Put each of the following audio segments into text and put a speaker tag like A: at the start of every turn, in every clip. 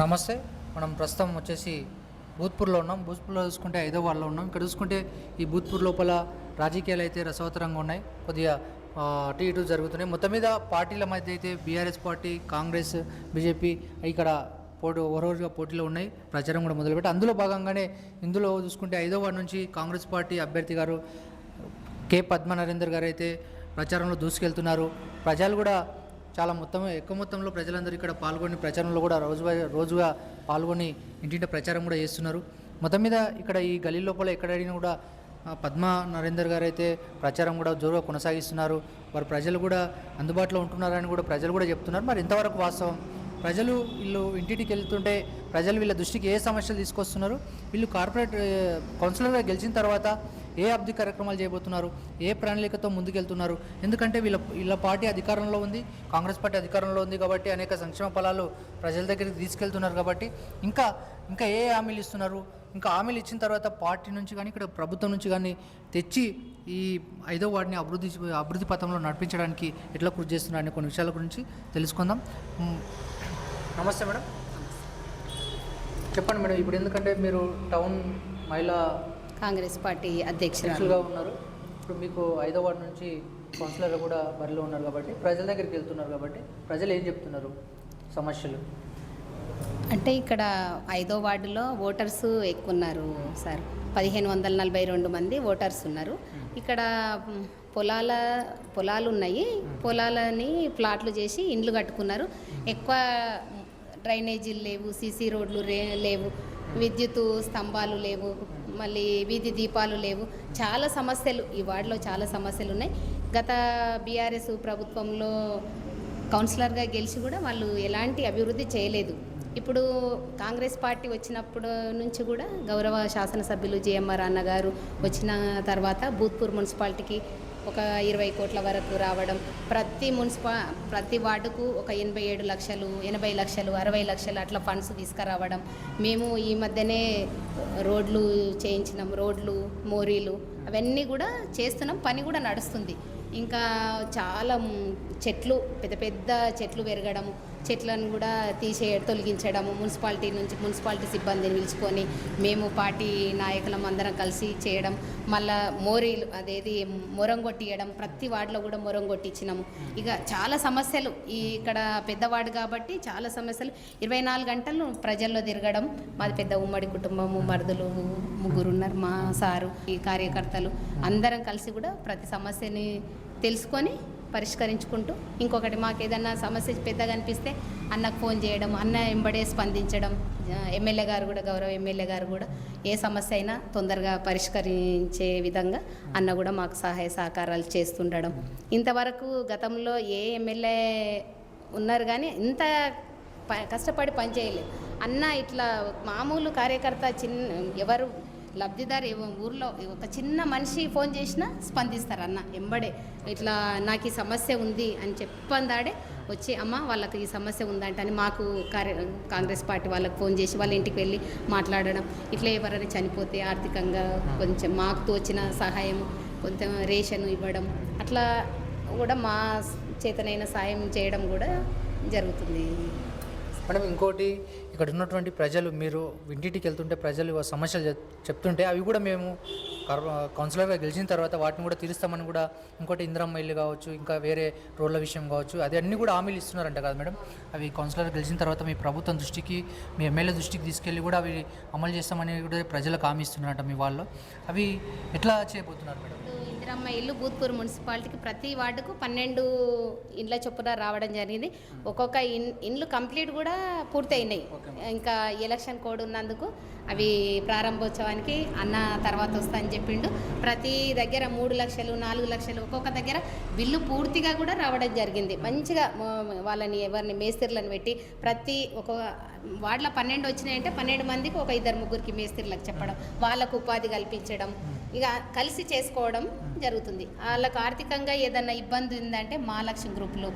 A: నమస్తే మనం ప్రస్తుతం వచ్చేసి భూత్పూర్లో ఉన్నాం. భూత్పూర్లో చూసుకుంటే హైదరాబాద్లో ఉన్నాం. ఇక్కడ చూసుకుంటే ఈ భూత్పూర్ లోపల రాజకీయాలు అయితే రసవతరంగా ఉన్నాయి. కొద్దిగా అటు ఇటు జరుగుతున్నాయి. మొత్తం మీద పార్టీల మధ్య అయితే బీఆర్ఎస్ పార్టీ కాంగ్రెస్ బీజేపీ ఇక్కడ పోటీ ఓవరోజుగా పోటీలో ఉన్నాయి. ప్రచారం కూడా మొదలుపెట్టి అందులో భాగంగానే ఇందులో చూసుకుంటే హైదరాబాద్ నుంచి కాంగ్రెస్ పార్టీ అభ్యర్థి గారు కె. పద్మనరేందర్ గారు అయితే ప్రచారంలో దూసుకెళ్తున్నారు. ప్రజలు కూడా చాలా మొత్తం ఎక్కువ మొత్తంలో ప్రజలందరూ ఇక్కడ పాల్గొని ప్రచారంలో కూడా రోజు రోజుగా పాల్గొని ఇంటింటి ప్రచారం కూడా చేస్తున్నారు. మొత్తం మీద ఇక్కడ ఈ గల్లీ లోపల ఎక్కడైనా కూడా పద్మ నరేందర్ గారు అయితే ప్రచారం కూడా జోరుగా కొనసాగిస్తున్నారు. వారు ప్రజలు కూడా అందుబాటులో ఉంటున్నారని కూడా ప్రజలు కూడా చెప్తున్నారు. మరి ఇంతవరకు వాస్తవం? ప్రజలు వీళ్ళు ఇంటింటికి వెళ్తుంటే ప్రజలు వీళ్ళ దృష్టికి ఏ సమస్యలు తీసుకొస్తున్నారు? వీళ్ళు కార్పొరేట్ కౌన్సిలర్గా గెలిచిన తర్వాత ఏ అభివృద్ధి కార్యక్రమాలు చేయబోతున్నారు? ఏ ప్రణాళికతో ముందుకెళ్తున్నారు? ఎందుకంటే వీళ్ళ వీళ్ళ పార్టీ అధికారంలో ఉంది కాంగ్రెస్ పార్టీ అధికారంలో ఉంది కాబట్టి అనేక సంక్షేమ ఫలాలు ప్రజల దగ్గరికి తీసుకెళ్తున్నారు కాబట్టి ఇంకా ఇంకా ఏ హామీలు ఇస్తున్నారు? ఇంకా హామీలు ఇచ్చిన తర్వాత పార్టీ నుంచి కానీ ఇక్కడ ప్రభుత్వం నుంచి కానీ తెచ్చి ఈ ఐదో వార్డుని అభివృద్ధి అభివృద్ధి పథంలో నడిపించడానికి ఎట్లా కృషి చేస్తున్నారు అనే కొన్ని విషయాల గురించి తెలుసుకుందాం. నమస్తే మేడం. చెప్పండి మేడం ఇప్పుడు ఎందుకంటే మీరు టౌన్ మహిళా
B: కాంగ్రెస్ పార్టీ
A: అధ్యక్షులుగా ఉన్నారు. ఇప్పుడు మీకు ఐదో వార్డు నుంచి కౌన్సిలర్గా కూడా బరిలో ఉన్నారు కాబట్టి ప్రజల దగ్గరికి వెళ్తున్నారు కాబట్టి ప్రజలు ఏం చెప్తున్నారు సమస్యలు?
B: అంటే ఇక్కడ ఐదో వార్డులో ఓటర్స్ ఎక్కువ ఉన్నారు సార్. పదిహేను వందల నలభై రెండు మంది ఓటర్స్ ఉన్నారు. ఇక్కడ పొలాల పొలాలు ఉన్నాయి. పొలాలని ప్లాట్లు చేసి ఇండ్లు కట్టుకున్నారు. ఎక్కువ డ్రైనేజీలు లేవు సీసీ రోడ్లు లేవు. విద్యుత్ స్తంభాలు లేవు. మళ్ళీ వీధి దీపాలు లేవు. చాలా సమస్యలు ఈ వార్డులో చాలా సమస్యలు ఉన్నాయి. గత బీఆర్ఎస్ ప్రభుత్వంలో కౌన్సిలర్గా గెలిచి కూడా వాళ్ళు ఎలాంటి అభివృద్ధి చేయలేదు. ఇప్పుడు కాంగ్రెస్ పార్టీ వచ్చినప్పుడు నుంచి కూడా గౌరవ శాసనసభ్యులు జేఎంఆర్ అన్న గారు వచ్చిన తర్వాత భూత్పూర్ మున్సిపాలిటీకి ఒక ఇరవై కోట్ల వరకు రావడం. ప్రతి మున్సిపా ప్రతి వార్డుకు ఒక ఎనభై ఏడు లక్షలు ఎనభై లక్షలు అరవై లక్షలు అట్లా ఫండ్స్ తీసుకురావడం. మేము ఈ మధ్యనే రోడ్లు చేయించినాం రోడ్లు మోరీలు అవన్నీ కూడా చేస్తున్నాం. పని కూడా నడుస్తుంది. ఇంకా చాలా చెట్లు పెద్ద పెద్ద చెట్లు పెరగడం చెట్లను కూడా తీసే తొలగించడము మున్సిపాలిటీ నుంచి మున్సిపాలిటీ సిబ్బందిని పిలుచుకొని మేము పార్టీ నాయకులం అందరం కలిసి చేయడం మళ్ళా మోరీలు అదేది మొరం కొట్టియడం ప్రతి వార్డులో కూడా మొరం కొట్టించినాము. ఇక చాలా సమస్యలు ఈ ఇక్కడ పెద్దవాడు కాబట్టి చాలా సమస్యలు. ఇరవై నాలుగు గంటలు ప్రజల్లో తిరగడం మాది పెద్ద ఉమ్మడి కుటుంబము మరుదులు ముగ్గురు ఉన్నారు మా సారు ఈ కార్యకర్తలు అందరం కలిసి కూడా ప్రతి సమస్యని తెలుసుకొని పరిష్కరించుకుంటూ ఇంకొకటి మాకు ఏదన్నా సమస్య పెద్దగా అనిపిస్తే అన్నకు ఫోన్ చేయడం అన్న ఎంబడే స్పందించడం ఎమ్మెల్యే గారు కూడా గౌరవ ఎమ్మెల్యే గారు కూడా ఏ సమస్య అయినా తొందరగా పరిష్కరించే విధంగా అన్న కూడా మాకు సహాయ సహకారాలు చేస్తుండడం. ఇంతవరకు గతంలో ఏ ఎమ్మెల్యే ఉన్నారు కానీ ఇంత ప- కష్టపడి పనిచేయలేదు. అన్న ఇట్లా మామూలు కార్యకర్త చిన్న ఎవరు లబ్ధిదారు ఎవ- ఊర్లో ఒక చిన్న మనిషి ఫోన్ చేసినా స్పందిస్తారు అన్న ఎంబడే. ఇట్లా నాకు ఈ సమస్య ఉంది అని చెప్పందాడే వచ్చి అమ్మ వాళ్ళకి ఈ సమస్య ఉందంట అని మాకు కార్య కాంగ్రెస్ పార్టీ వాళ్ళకి ఫోన్ చేసి వాళ్ళ ఇంటికి వెళ్ళి మాట్లాడడం. ఇట్లా ఎవరైనా చనిపోతే ఆర్థికంగా కొంచెం మాకు తోచిన సహాయం కొంచెం రేషన్ ఇవ్వడం అట్లా కూడా మా చేతనైన సాయం చేయడం కూడా జరుగుతుంది.
A: మేడం ఇంకోటి ఇక్కడ ఉన్నటువంటి ప్రజలు మీరు ఇంటింటికి వెళ్తుంటే ప్రజలు సమస్యలు చెప్- చెప్తుంటే అవి కూడా మేము కౌన్సిలర్గా గెలిచిన తర్వాత వాటిని కూడా తీరుస్తామని కూడా ఇంకోటి ఇందిరమ్మ ఇల్లు కావచ్చు ఇంకా వేరే రోడ్ల విషయం కావచ్చు అది అన్నీ కూడా హామీలు ఇస్తున్నారంట కదా మేడం. అవి కౌన్సిలర్ గెలిచిన తర్వాత మీ ప్రభుత్వం దృష్టికి మీ ఎమ్మెల్యే దృష్టికి తీసుకెళ్ళి కూడా అవి అమలు చేస్తామని కూడా ప్రజలకు హామీ ఇస్తున్నారంట మీ వాళ్ళు అవి ఎట్లా చేయబోతున్నారు మేడం?
B: ఇప్పుడు ఇందిరమ్మ ఇల్లు భూత్పూర్ మున్సిపాలిటీకి ప్రతి వార్డుకు పన్నెండు ఇండ్ల చొప్పున రావడం జరిగింది. ఒక్కొక్క ఇన్ ఇండ్లు కంప్లీట్ కూడా పూర్తయినాయి. ఇంకా ఎలక్షన్ కోడ్ ఉన్నందుకు అవి ప్రారంభోత్సవానికి అన్న తర్వాత వస్తా అని చెప్పిండు. ప్రతి దగ్గర మూడు లక్షలు నాలుగు లక్షలు ఒక్కొక్క దగ్గర బిల్లు పూర్తిగా కూడా రావడం జరిగింది. మంచిగా వాళ్ళని ఎవరిని మేస్త్రిలను పెట్టి ప్రతి ఒక వార్డులో పన్నెండు వచ్చినాయంటే పన్నెండు మందికి ఒక ఇద్దరు ముగ్గురికి మేస్త్రిలకు చెప్పడం వాళ్ళకు ఉపాధి కల్పించడం ఇక కలిసి చేసుకోవడం జరుగుతుంది. వాళ్ళకు ఆర్థికంగా ఏదన్నా ఇబ్బంది ఉందంటే మహాలక్ష్మి గ్రూప్లో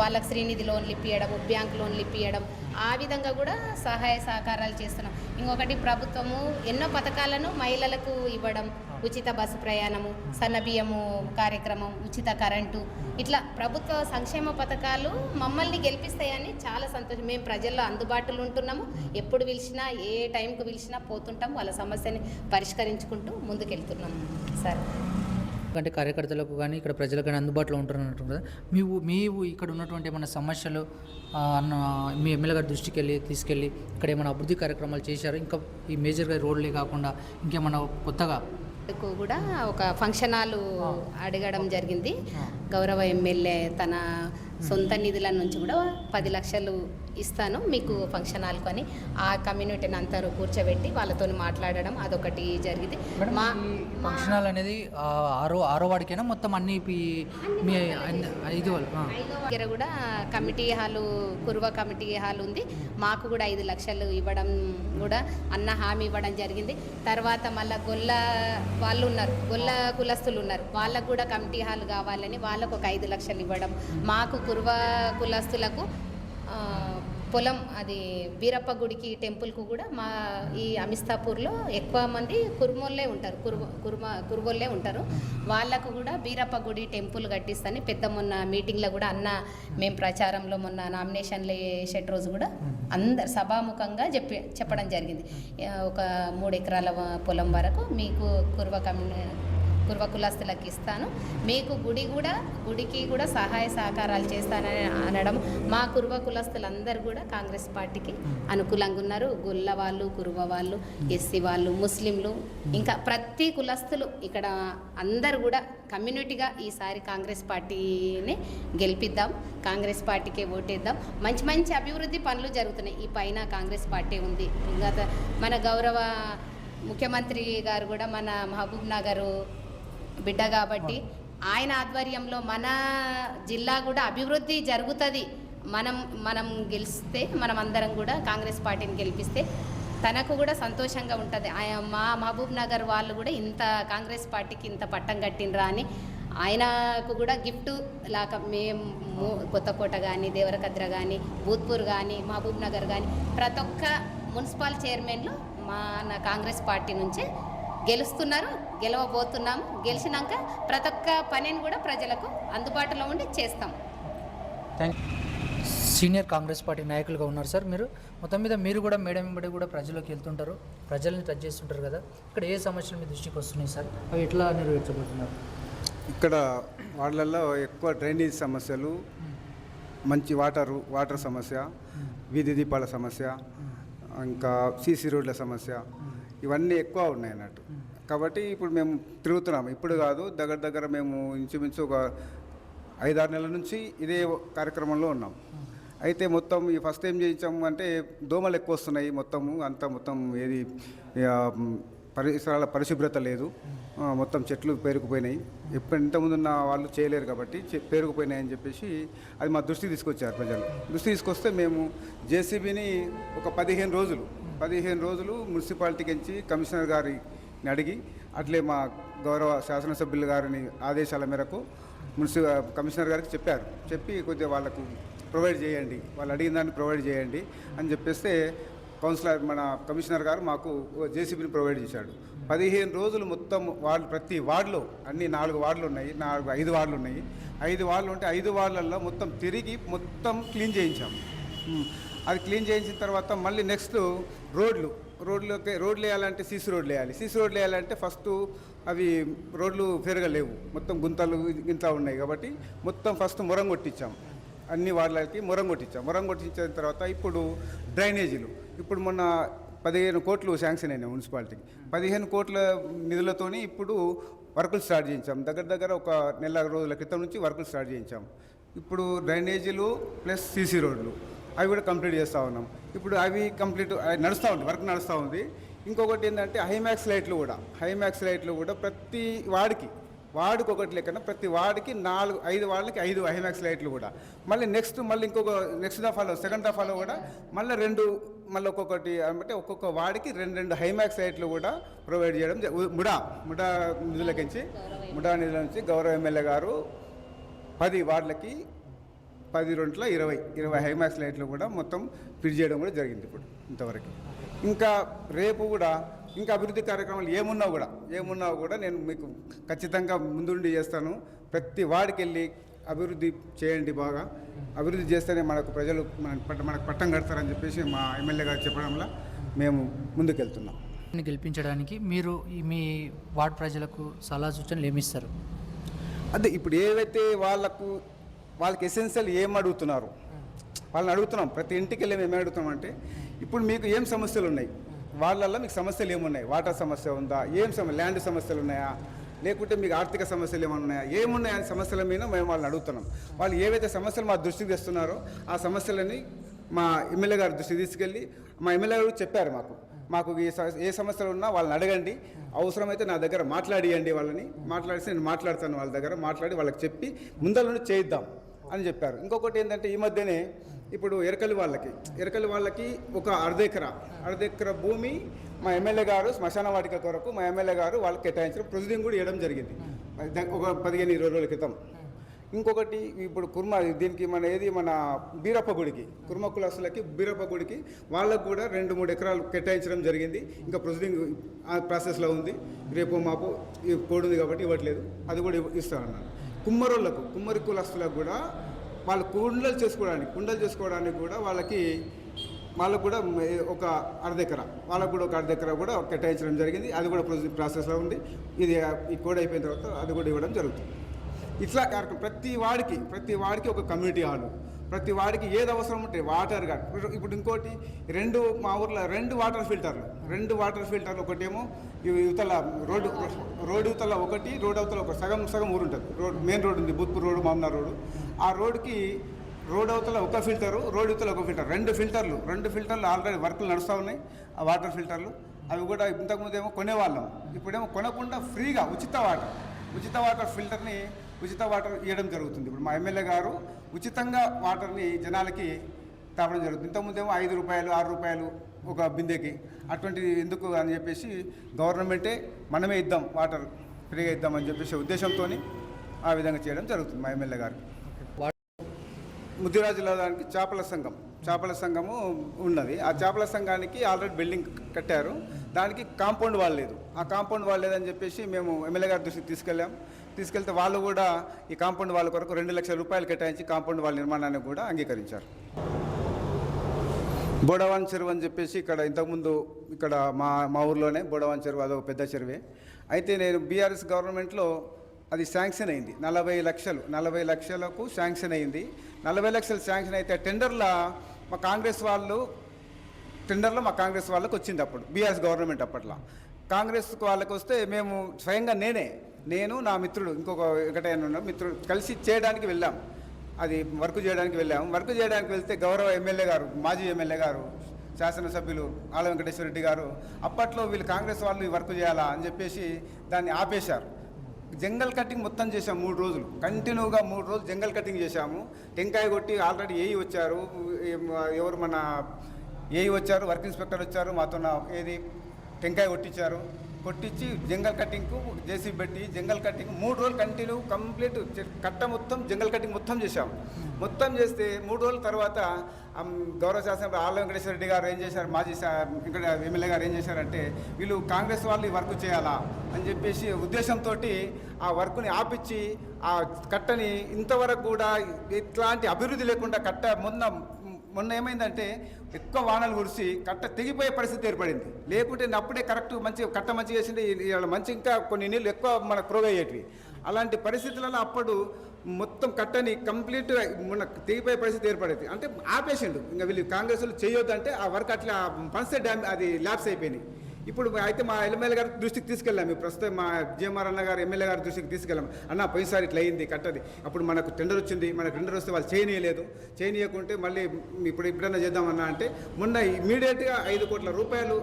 B: వాళ్ళకి శ్రీనిధి లోన్లు ఇప్పించడం బ్యాంక్ లోన్లు ఇప్పియడం ఆ విధంగా కూడా సహాయ సహకారాలు చేస్తున్నాం. ఇంకొకటి ప్రభుత్వము ఎన్నో పథకాలను మహిళలకు ఇవ్వడం ఉచిత బస్సు ప్రయాణము సన్నబియ్యము కార్యక్రమం ఉచిత కరెంటు ఇట్లా ప్రభుత్వ సంక్షేమ పథకాలు మమ్మల్ని గెలిపిస్తాయని చాలా సంతోషం. మేము ప్రజల్లో అందుబాటులో ఉంటున్నాము. ఎప్పుడు పిలిచినా ఏ టైంకు పిలిచినా పోతుంటాం వాళ్ళ సమస్యని పరిష్కరించుకుంటూ ముందుకెళ్తున్నాము. సార్.
A: అంటే కార్యకర్తలకు కానీ ఇక్కడ ప్రజలకు కానీ అందుబాటులో ఉంటున్నట్టు కదా. మీ మీవు ఇక్కడ ఉన్నటువంటి ఏమైనా సమస్యలు అన్న మీ ఎమ్మెల్యే గారి దృష్టికి వెళ్ళి తీసుకెళ్ళి ఇక్కడ ఏమైనా అభివృద్ధి కార్యక్రమాలు చేశారు? ఇంకా ఈ మేజర్గా రోడ్లే కాకుండా ఇంకేమైనా కొత్తగా
B: కూడా ఒక ఫంక్షన్ హాల్ అడగడం జరిగింది. గౌరవ ఎమ్మెల్యే తన సొంత నిధుల నుంచి కూడా పది లక్షలు ఇస్తాను మీకు ఫంక్షన్ హాల్ కొని ఆ కమ్యూనిటీని అందరూ కూర్చోబెట్టి వాళ్ళతో మాట్లాడడం అదొకటి జరిగింది. మా
A: ఫంక్షన్ హాల్ అనేది ఆరో ఆరో వాడికైనా మొత్తం అన్ని మీ ఐదు
B: దగ్గర కూడా committee hall Kuruva committee hall ఉంది. మాకు కూడా ఐదు లక్షలు ఇవ్వడం కూడా అన్న హామీ ఇవ్వడం జరిగింది. తర్వాత మళ్ళీ గొల్ల వాళ్ళు ఉన్నారు గొల్ల కులస్తులు ఉన్నారు. వాళ్ళకు కూడా కమిటీ హాల్ కావాలని వాళ్ళకు ఒక ఐదు లక్షలు ఇవ్వడం. మాకు కురువ కులస్తులకు పొలం అది బీరప్ప గుడికి టెంపుల్కు కూడా మా ఈ అమిస్తాపూర్లో ఎక్కువ మంది కురుమోళ్ళే ఉంటారు. కురుమ కురుమ కురువోళ్ళే ఉంటారు. వాళ్ళకు కూడా బీరప్ప గుడి టెంపుల్ కట్టిస్తని పెద్ద మొన్న మీటింగ్లో కూడా అన్న మేము ప్రచారంలో మొన్న నామినేషన్లు వేసేట రోజు కూడా అందరు సభాముఖంగా చెప్పి చెప్పడం జరిగింది. ఒక మూడు ఎకరాల పొలం వరకు మీకు కురువ కమ్యూని కుర్వ కులస్తులకు ఇస్తాను. మీకు గుడి కూడా గుడికి కూడా సహాయ సహకారాలు చేస్తానని అనడం మా కుర్వ కులస్తులందరూ కూడా కాంగ్రెస్ పార్టీకి అనుకూలంగా ఉన్నారు. గొల్ల వాళ్ళు కురువ వాళ్ళు ఎస్సీ వాళ్ళు ముస్లింలు ఇంకా ప్రతి కులస్తులు ఇక్కడ అందరు కూడా కమ్యూనిటీగా ఈసారి కాంగ్రెస్ పార్టీని గెలిపిద్దాం. కాంగ్రెస్ పార్టీకే ఓటేద్దాం. మంచి మంచి అభివృద్ధి పనులు జరుగుతున్నాయి. ఈ పైన కాంగ్రెస్ పార్టీ ఉంది. ఇంకా మన గౌరవ ముఖ్యమంత్రి గారు కూడా మన మహబూబ్ నగరు బిడ్డ కాబట్టి ఆయన ఆధ్వర్యంలో మన జిల్లా కూడా అభివృద్ధి జరుగుతుంది. మనం మనం గెలిస్తే మనం అందరం కూడా కాంగ్రెస్ పార్టీని గెలిపిస్తే తనకు కూడా సంతోషంగా ఉంటుంది. ఆయన మా మహబూబ్ నగర్ వాళ్ళు కూడా ఇంత కాంగ్రెస్ పార్టీకి ఇంత పట్టం కట్టినరా అని ఆయనకు కూడా గిఫ్ట్ లాగా మేము కొత్తకోట కానీ దేవరకద్ర కానీ భూత్పూర్ కానీ మహబూబ్ నగర్ కానీ ప్రతి ఒక్క మున్సిపల్ చైర్మన్లు మన కాంగ్రెస్ పార్టీ నుంచే గెలుస్తున్నారు గెలవబోతున్నాము. గెలిచినాక ప్రతి ఒక్క పనిని కూడా ప్రజలకు అందుబాటులో ఉండి చేస్తాం.
A: థ్యాంక్ సీనియర్ కాంగ్రెస్ పార్టీ నాయకులుగా ఉన్నారు సార్ మీరు. మొత్తం మీద మీరు కూడా మేడం వెంబడి కూడా ప్రజల్లోకి వెళ్తుంటారు. ప్రజల్ని టచ్ చేస్తుంటారు కదా. ఇక్కడ ఏ సమస్యలు మీ దృష్టికి వస్తున్నాయి సార్? అవి ఎట్లా నెరవేర్చబోతున్నారు?
C: ఇక్కడ వాళ్ళల్లో ఎక్కువ డ్రైనేజ్ సమస్యలు మంచి వాటరు వాటర్ సమస్య వీధి దీపాల సమస్య ఇంకా సీసీ రోడ్ల సమస్య ఇవన్నీ ఎక్కువ ఉన్నాయి అన్నట్టు. కాబట్టి ఇప్పుడు మేము తిరుగుతున్నాము ఇప్పుడు కాదు దగ్గర దగ్గర మేము ఇంచుమించు ఒక ఐదారు నెలల నుంచి ఇదే కార్యక్రమంలో ఉన్నాం. అయితే మొత్తం ఈ ఫస్ట్ ఏం చేయించాము అంటే దోమలు ఎక్కువ వస్తున్నాయి మొత్తము. అంతా మొత్తం ఏది పరిసరాల పరిశుభ్రత లేదు. మొత్తం చెట్లు పేరుకుపోయినాయి. ఇప్పుడు ఇంతకుముందు ఉన్న వాళ్ళు చేయలేరు కాబట్టి పేరుకుపోయినాయి అని చెప్పేసి అది మా దృష్టి తీసుకొచ్చారు ప్రజలు. దృష్టి తీసుకొస్తే మేము జేసీబీని ఒక పదిహేను రోజులు పదిహేను రోజులు మున్సిపాలిటీకి ఎంచి కమిషనర్ గారిని అడిగి అట్లే మా గౌరవ శాసనసభ్యులు గారిని ఆదేశాల మేరకు మున్సి కమిషనర్ గారికి చెప్పారు. చెప్పి కొద్దిగా వాళ్ళకు ప్రొవైడ్ చేయండి. వాళ్ళు అడిగిన దాన్ని ప్రొవైడ్ చేయండి అని చెప్పేస్తే కౌన్సిలర్ మన కమిషనర్ గారు మాకు జేసీబీని ప్రొవైడ్ చేశాడు. పదిహేను రోజులు మొత్తం వార్డు ప్రతి వార్డులో అన్ని నాలుగు వార్డులు ఉన్నాయి. నాలుగు ఐదు వార్డులు ఉన్నాయి. ఐదు వార్డులు ఉంటే ఐదు వార్డులలో మొత్తం తిరిగి మొత్తం క్లీన్ చేయించాము అది క్లీన్ చేయించిన తర్వాత మళ్ళీ నెక్స్ట్ రోడ్లు. రోడ్లు రోడ్లు వేయాలంటే సీసీ రోడ్లు వేయాలి. సీసీ రోడ్లు వేయాలంటే ఫస్ట్ అవి రోడ్లు పెరగలేవు. లేవు మొత్తం గుంతలు ఇంత ఉన్నాయి కాబట్టి మొత్తం ఫస్ట్ మొరం కొట్టించాం. అన్ని వార్డులకి మొరం కొట్టించాం. మొరం కొట్టించిన తర్వాత ఇప్పుడు డ్రైనేజీలు. ఇప్పుడు మొన్న పదిహేను కోట్లు శాంక్షన్ అయినాయి మున్సిపాలిటీకి. పదిహేను కోట్ల నిధులతోని ఇప్పుడు వర్కులు స్టార్ట్ చేయించాం. దగ్గర దగ్గర ఒక నెల రోజుల క్రితం నుంచి వర్కులు స్టార్ట్ చేయించాం. ఇప్పుడు డ్రైనేజీలు ప్లస్ సీసీ రోడ్లు. అవి కూడా కంప్లీట్ చేస్తూ ఉన్నాం. ఇప్పుడు అవి కంప్లీట్ అవి నడుస్తూ ఉంది వర్క్ నడుస్తూ ఉంది. ఇంకొకటి ఏంటంటే హైమాక్స్ లైట్లు కూడా హైమాక్స్ లైట్లు కూడా ప్రతి వాడికి వాడికి ఒకటి లెక్కన ప్రతి వార్డుకి నాలుగు ఐదు వాళ్ళకి ఐదు హైమాక్స్ లైట్లు కూడా. మళ్ళీ నెక్స్ట్ మళ్ళీ ఇంకొక నెక్స్ట్ దఫాలో సెకండ్ దఫాలో కూడా మళ్ళీ రెండు మళ్ళీ ఒక్కొక్కటి అంటే ఒక్కొక్క వార్డుకి రెండు రెండు హైమాక్స్ లైట్లు కూడా ప్రొవైడ్ చేయడం ముడా ముడా నిధులకించి ముడా నిధుల నుంచి గౌరవ ఎమ్మెల్యే గారు పది వార్డులకి పది రెంట్ల ఇరవై ఇరవై హైమాక్స్ లైట్లు కూడా మొత్తం ఫిట్ చేయడం కూడా జరిగింది ఇప్పుడు ఇంతవరకు. ఇంకా రేపు కూడా ఇంకా అభివృద్ధి కార్యక్రమాలు ఏమున్నా కూడా ఏమున్నా కూడా నేను మీకు ఖచ్చితంగా ముందుండి చేస్తాను. ప్రతి వాడికి వెళ్ళి అభివృద్ధి చేయండి బాగా. అభివృద్ధి చేస్తేనే మనకు ప్రజలు మన పట్ట- మనకు పట్టం కడతారని చెప్పేసి మా ఎమ్మెల్యే గారు చెప్పడంలో మేము ముందుకెళ్తున్నాం.
A: గెలిపించడానికి మీరు ఈ మీ వార్డ్ ప్రజలకు సలహా సూచనలు ఏమిస్తారు
C: అదే ఇప్పుడు ఏవైతే వాళ్ళకు వాళ్ళకి ఎసెన్షియల్ ఏం అడుగుతున్నారు? వాళ్ళని అడుగుతున్నాం ప్రతి ఇంటికి వెళ్ళి మేము ఏం అడుగుతున్నాం అంటే ఇప్పుడు మీకు ఏం సమస్యలు ఉన్నాయి? వాళ్ళల్లో మీకు సమస్యలు ఏమున్నాయి? వాటర్ సమస్య ఉందా? ఏం సమ ల్యాండ్ సమస్యలు ఉన్నాయా? లేకుంటే మీకు ఆర్థిక సమస్యలు ఏమైనా ఉన్నాయా? ఏమున్నాయా అనే సమస్యల మీద మేము వాళ్ళని అడుగుతున్నాం. వాళ్ళు ఏవైతే సమస్యలు మా దృష్టికి తెస్తున్నారో ఆ సమస్యలని మా ఎమ్మెల్యే గారి దృష్టికి తీసుకెళ్ళి మా ఎమ్మెల్యే గారు చెప్పారు మాకు. మాకు ఏ ఏ సమస్యలు ఉన్నా వాళ్ళని అడగండి. అవసరమైతే నా దగ్గర మాట్లాడియండి వాళ్ళని. మాట్లాడితే నేను మాట్లాడతాను వాళ్ళ దగ్గర మాట్లాడి వాళ్ళకి చెప్పి ముందర చేయిద్దాం అని చెప్పారు. ఇంకొకటి ఏంటంటే ఈ మధ్యనే ఇప్పుడు ఎరకలి వాళ్ళకి. ఎరకలి వాళ్ళకి ఒక అర్ధెకర అర్ధెకర భూమి మా ఎమ్మెల్యే గారు శ్మశాన వాటిక కొరకు మా ఎమ్మెల్యే గారు వాళ్ళకి కేటాయించడం ప్రొసీడింగ్ కూడా ఇవ్వడం జరిగింది. ఒక పదిహేను ఇరవై రోజుల క్రితం. ఇంకొకటి ఇప్పుడు కుర్మ దీనికి మన ఏది మన బీరప్ప గుడికి కుర్మ కులస్తులకి బీరప్ప గుడికి వాళ్ళకు కూడా రెండు మూడు ఎకరాలు కేటాయించడం జరిగింది. ఇంకా ప్రొసీడింగ్ ప్రాసెస్లో ఉంది. రేపు మాపు ఈ కాబట్టి ఇవ్వట్లేదు. అది కూడా ఇస్తానన్నాను. కుమ్మరోళ్ళకు కుమ్మరి కులస్తులకు కూడా వాళ్ళు కుండలు చేసుకోవడానికి కుండలు చేసుకోవడానికి కూడా వాళ్ళకి వాళ్ళకు కూడా ఒక అర్ధెకర వాళ్ళకు కూడా ఒక అర్ధెకర కూడా కేటాయించడం జరిగింది. అది కూడా ప్రాసెస్లో ఉంది. ఇది ఈ కోడ్ అయిపోయిన తర్వాత అది కూడా ఇవ్వడం జరుగుతుంది. ఇట్లా కార్యక్రమం. ప్రతి వాడికి ప్రతి వాడికి ఒక కమ్యూనిటీ హాలు. ప్రతి వాడికి ఏది అవసరం ఉంటే వాటర్ కానీ ఇప్పుడు- ఇంకోటి రెండు మా ఊర్లో రెండు వాటర్ ఫిల్టర్లు రెండు వాటర్ ఫిల్టర్లు ఒకటేమో యువతల రోడ్డు రోడ్డు యువతల ఒకటి రోడ్ అవతల ఒక సగం సగం ఊరు ఉంటుంది. రోడ్ మెయిన్ రోడ్ ఉంది బుత్పూర్ రోడ్డు మామనార్ రోడ్డు ఆ రోడ్డుకి రోడ్ అవతల ఒక ఫిల్టరు రోడ్ యువతల ఒక ఫిల్టర్ రెండు ఫిల్టర్లు రెండు ఫిల్టర్లు ఆల్రెడీ వర్కులు నడుస్తూ ఉన్నాయి ఆ వాటర్ ఫిల్టర్లు అవి కూడా ఇంతకుముందు ఏమో కొనేవాళ్ళం. ఇప్పుడేమో కొనకుండా ఫ్రీగా ఉచిత వాటర్ ఉచిత వాటర్ ఫిల్టర్ని ఉచిత వాటర్ ఇవ్వడం జరుగుతుంది. ఇప్పుడు మా ఎమ్మెల్యే గారు ఉచితంగా వాటర్ని జనాలకి తాపడం జరుగుతుంది. ఇంతకుముందేమో ఐదు రూపాయలు ఆరు రూపాయలు ఒక బిందెకి. అటువంటిది ఎందుకు అని చెప్పేసి గవర్నమెంటే మనమే ఇద్దాం వాటర్ ఫ్రీగా ఇద్దామని చెప్పేసి ఉద్దేశంతో ఆ విధంగా చేయడం జరుగుతుంది మా ఎమ్మెల్యే గారు. ముద్దిరాజులో దానికి చేపల సంఘం చేపల సంఘము ఉన్నది. ఆ చేపల సంఘానికి ఆల్రెడీ బిల్డింగ్ కట్టారు. దానికి కాంపౌండ్ వాల్ లేదు. ఆ కాంపౌండ్ వాల్ లేదని చెప్పేసి మేము ఎమ్మెల్యే గారి దృష్టికి తీసుకెళ్ళాం. తీసుకెళ్తే వాళ్ళు కూడా ఈ కాంపౌండ్ వాళ్ళ కొరకు రెండు లక్షల రూపాయలు కేటాయించి కాంపౌండ్ వాళ్ళ నిర్మాణాన్ని కూడా అంగీకరించారు. బోడవాన్ చెరువు అని చెప్పేసి ఇక్కడ ఇంతకుముందు ఇక్కడ మా మా ఊర్లోనే బోడవాన్ చెరువు అదొక పెద్ద చెరువే. అయితే నేను బీఆర్ఎస్ గవర్నమెంట్లో అది శాంక్షన్ అయింది. నలభై లక్షలు నలభై లక్షలకు శాంక్షన్ అయింది. నలభై లక్షలు శాంక్షన్ అయితే టెండర్ల మా కాంగ్రెస్ వాళ్ళు టెండర్లో మా కాంగ్రెస్ వాళ్ళకి వచ్చింది అప్పుడు బీఆర్ఎస్ గవర్నమెంట్ అప్పట్లో. కాంగ్రెస్ వాళ్ళకి వస్తే మేము స్వయంగా నేనే నేను నా మిత్రుడు ఇంకొక వెంకటయ్య ఉన్న మిత్రుడు కలిసి చేయడానికి వెళ్ళాం. అది వర్క్ చేయడానికి వెళ్ళాము వర్క్ చేయడానికి వెళ్తే గౌరవ ఎమ్మెల్యే గారు మాజీ ఎమ్మెల్యే గారు శాసనసభ్యులు ఆల వెంకటేశ్వర రెడ్డి గారు అప్పట్లో వీళ్ళు కాంగ్రెస్ వాళ్ళు ఈ వర్క్ చేయాలా అని చెప్పేసి దాన్ని ఆపేశారు. జంగల్ కటింగ్ మొత్తం చేసాం మూడు రోజులు. కంటిన్యూగా మూడు రోజులు జంగల్ కటింగ్ చేశాము. టెంకాయ కొట్టి ఆల్రెడీ ఏఈ వచ్చారు. ఎవరు మన ఏఈ వచ్చారు వర్క్ ఇన్స్పెక్టర్ వచ్చారు మాతో ఏది టెంకాయ కొట్టించారు. కొట్టించి జంగల్ కటింగ్కు జేసీబీ పెట్టి జంగల్ కటింగ్ మూడు రోజులు కంటిన్యూ కంప్లీట్ కట్ట మొత్తం జంగల్ కటింగ్ మొత్తం చేశాం. మొత్తం చేస్తే మూడు రోజుల తర్వాత గౌరవ శాసన ఆళ్ళ వెంకటేశ్వర రెడ్డి గారు ఏం చేశారు మాజీ ఇక్కడ ఎమ్మెల్యే గారు ఏం చేశారంటే వీళ్ళు కాంగ్రెస్ వాళ్ళు ఈ వర్క్ చేయాలా అని చెప్పేసి ఉద్దేశంతో ఆ వర్క్ని ఆపిచ్చి ఆ కట్టని ఇంతవరకు కూడా ఇట్లాంటి అభివృద్ధి లేకుండా కట్ట మొన్న మొన్న ఏమైందంటే ఎక్కువ వానలు కురిసి కట్ట తెగిపోయే పరిస్థితి ఏర్పడింది. లేకుంటే అప్పుడే కరెక్ట్ మంచి కట్ట మంచి చేసింది మంచి ఇంకా కొన్ని నీళ్ళు ఎక్కువ మన ప్రూవ్ అయ్యేటివి అలాంటి పరిస్థితులలో అప్పుడు మొత్తం కట్టని కంప్లీట్ మన తెగిపోయే పరిస్థితి ఏర్పడేది. అంటే ఆపేసిండు. ఇంకా వీళ్ళు కాంగ్రెస్ వాళ్ళు చేయొద్దంటే ఆ వర్క్ అట్లా పన్సే డ్యామ్ అది ల్యాబ్స్ అయిపోయినాయి. ఇప్పుడు అయితే మా ఎమ్మెల్యే గారి దృష్టికి తీసుకెళ్ళాం. ప్రస్తుతం మా జిఎంఆర్ అన్న గారు ఎమ్మెల్యే గారి దృష్టికి తీసుకెళ్ళాం. అన్న పోయినసారి ఇట్లా అయింది కట్టది. అప్పుడు మనకు టెండర్ వచ్చింది. మనకు టెండర్ వస్తే వాళ్ళు చేయనీయలేదు. చేయనీయకుంటే మళ్ళీ ఇప్పుడు ఎప్పుడైనా చేద్దామన్నా అంటే మొన్న ఇమీడియట్గా ఐదు కోట్ల రూపాయలు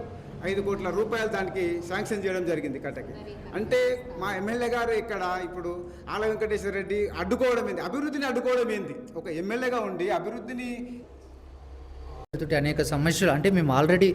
C: ఐదు కోట్ల రూపాయలు దానికి శాంక్షన్ చేయడం జరిగింది కట్టకి. అంటే మా ఎమ్మెల్యే గారు ఇక్కడ ఇప్పుడు ఆల వెంకటేశ్వర రెడ్డి అడ్డుకోవడం ఏంది? అభివృద్ధిని అడ్డుకోవడం ఏంది? ఒక ఎమ్మెల్యేగా ఉండి అభివృద్ధిని
A: అనేక సమస్యలు అంటే మేము ఆల్రెడీ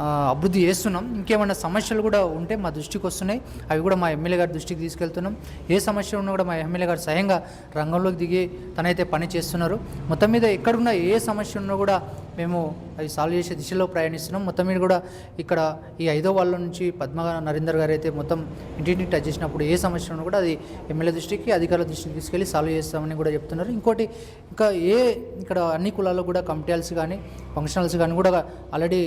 A: అభివృద్ధి చేస్తున్నాం. ఇంకేమైనా సమస్యలు కూడా ఉంటే మా దృష్టికి వస్తున్నాయి. అవి కూడా మా ఎమ్మెల్యే గారి దృష్టికి తీసుకెళ్తున్నాం. ఏ సమస్య ఉన్నా కూడా మా ఎమ్మెల్యే గారు స్వయంగా రంగంలోకి దిగి తనైతే పని చేస్తున్నారు. మొత్తం మీద ఎక్కడున్నా ఏ సమస్య ఉన్నా కూడా మేము అవి సాల్వ్ చేసే దిశలో ప్రయాణిస్తున్నాం. మొత్తం మీద కూడా ఇక్కడ ఈ ఐదో వాళ్ళ నుంచి పద్మ నరేందర్ గారు అయితే మొత్తం ఇంటింటి టచ్ చేసినప్పుడు ఏ సమస్యను కూడా అది ఎమ్మెల్యే దృష్టికి అధికారుల దృష్టికి తీసుకెళ్ళి సాల్వ్ చేస్తామని కూడా చెప్తున్నారు. ఇంకోటి ఇంకా ఏ ఇక్కడ అన్ని కులాల్లో కూడా కమిటీల్స్ కానీ ఫంక్షనల్స్ కానీ కూడా ఆల్రెడీ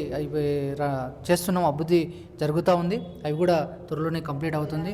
A: చేస్తున్నాం. అభివృద్ధి జరుగుతూ ఉంది. అవి కూడా త్వరలోనే కంప్లీట్ అవుతుంది.